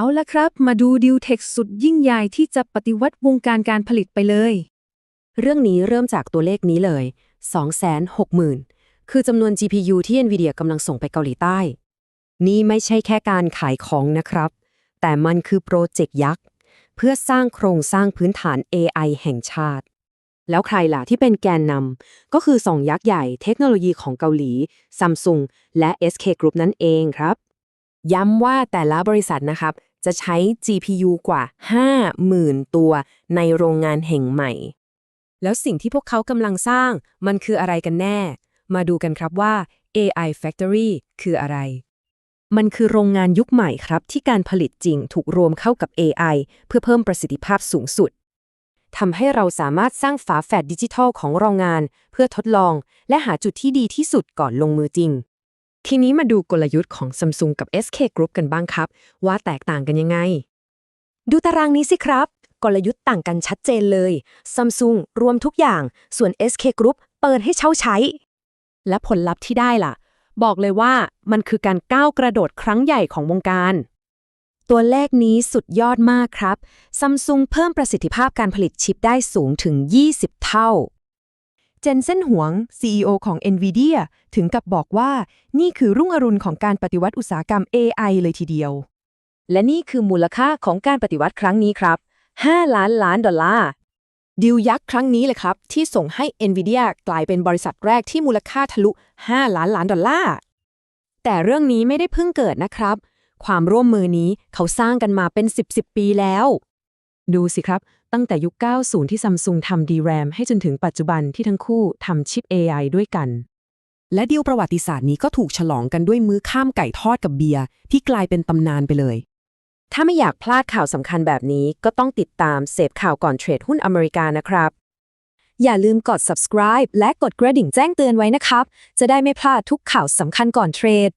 เอาละครับ มาดูดิวเทคสุดยิ่งใหญ่ที่จะปฏิวัติวงการการผลิตไปเลย เรื่องนี้เริ่มจากตัวเลขนี้เลย 260,000 คือจำนวน GPU ที่ NVIDIA กำลังส่งไปเกาหลีใต้ นี่ไม่ใช่แค่การขายของนะครับ แต่มันคือโปรเจกต์ยักษ์ เพื่อสร้างโครงสร้างพื้นฐาน AI แห่งชาติ แล้วใครล่ะที่เป็นแกนนำก็คือสองยักษ์ใหญ่เทคโนโลยีของเกาหลี Samsung และ SK Group นั่นเองครับย้ำว่าแต่ละบริษัทนะครับ จะใช้ GPU กว่า 50,000 ตัวในโรงงานแห่งใหม่ แล้วสิ่งที่พวกเขากำลังสร้างมันคืออะไรกันแน่ มาดูกันครับว่า AI Factory คืออะไร มันคือโรงงานยุคใหม่ครับ ที่การผลิตจริงถูกรวมเข้ากับ AI เพื่อเพิ่มประสิทธิภาพสูงสุดทำให้เราสามารถสร้างฝาแฝดดิจิทัลของโรงงาน เพื่อทดลอง และหาจุดที่ดีที่สุดก่อนลงมือจริง ทีนี้มาดูกลยุทธ์ของ Samsung กับ SK Group กันบ้างครับ ว่าแตกต่างกันยังไง ดูตารางนี้สิครับ กลยุทธ์ต่างกันชัดเจนเลย Samsung รวมทุกอย่าง ส่วน SK Group เปิดให้เช่าใช้ และผลลัพธ์ที่ได้ล่ะ บอกเลยว่ามันคือการก้าวกระโดดครั้งใหญ่ของวงการ ตัวเลขนี้สุดยอดมากครับ Samsung เพิ่มประสิทธิภาพการผลิตชิปได้สูงถึง 20 เท่า เจนเซนหวง CEO ของ NVIDIA ถึงกับบอกว่านี่คือรุ่งอรุณของการปฏิวัติอุตสาหกรรม AI เลยทีเดียว และนี่คือมูลค่าของการปฏิวัติครั้งนี้ครับ 5 ล้านล้านดอลลาร์ดิวยักษ์ครั้งนี้เลยครับ ที่ส่งให้ NVIDIA กลายเป็นบริษัทแรกที่มูลค่าทะลุ 5 ล้านล้านดอลลาร์ แต่เรื่องนี้ไม่ได้เพิ่งเกิดนะครับ ความร่วมมือนี้เขาสร้างกันมาเป็น 10 10ปีแล้ว ดูสิครับ ตั้งแต่ยุค 90 ที่ Samsung ทำ DRAM ให้จนถึงปัจจุบันที่ทั้งคู่ทำชิป AI ด้วยกัน และดีลประวัติศาสตร์นี้ก็ถูกฉลองกันด้วยมื้อข้ามไก่ทอดกับเบียร์ที่กลายเป็นตำนานไปเลย ถ้าไม่อยากพลาดข่าวสำคัญแบบนี้ก็ต้องติดตามเสพข่าวก่อนเทรดหุ้นอเมริกานะครับ อย่าลืมกด subscribe และกดกระดิ่งแจ้งเตือนไว้นะครับ จะได้ไม่พลาดทุกข่าวสำคัญก่อนเทรด